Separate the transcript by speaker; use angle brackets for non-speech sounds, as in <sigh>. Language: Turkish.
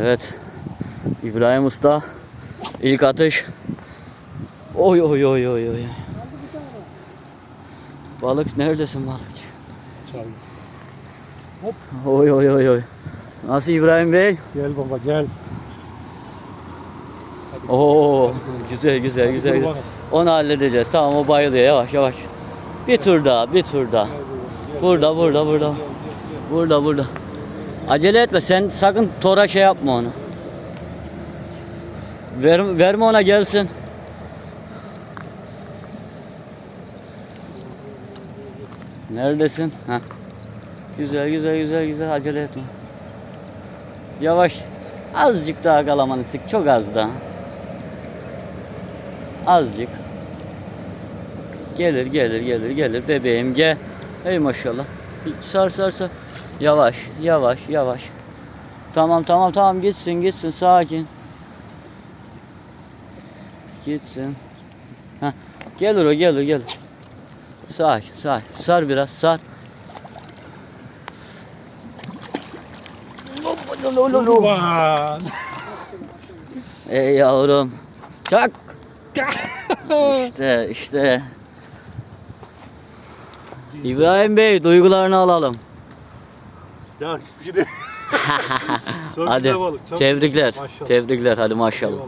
Speaker 1: Evet. İbrahim Usta ilk atış. Oy oy oy oy oy. Balık neredesin balık?
Speaker 2: Çay.
Speaker 1: Oy oy oy oy. Nasıl İbrahim Bey?
Speaker 2: Gel baba gel.
Speaker 1: Oo güzel güzel
Speaker 2: Hadi
Speaker 1: güzel. güzel. Onu halledeceğiz. Tamam o bayılıyor yavaş yavaş. Bir tur daha, bir tur daha. Burada, burada, burada. Burada, burada. Acele etme. Sen sakın tora şey yapma onu. Ver, verme ona gelsin. Neredesin? Ha. Güzel, güzel, güzel, güzel. Acele etme. Yavaş. Azıcık daha kalamanı sık. Çok az daha. Azıcık. Gelir, gelir, gelir, gelir. Bebeğim gel. Ey maşallah. Sar, sar, sar. Yavaş, yavaş, yavaş. Tamam, tamam, tamam. Gitsin, gitsin. Sakin. Gitsin. Heh. Gelir o, gelir, gelir. Sakin, sakin. Sar biraz, sar.
Speaker 2: Kurban.
Speaker 1: Ey yavrum. Çak. işte, işte. İbrahim Bey, duygularını alalım.
Speaker 2: Ya de. <laughs> Çok
Speaker 1: Hadi.
Speaker 2: güzel balık. Çok
Speaker 1: Tebrikler.
Speaker 2: Maşallah.
Speaker 1: Tebrikler. Hadi maşallah.
Speaker 2: Eyvallah.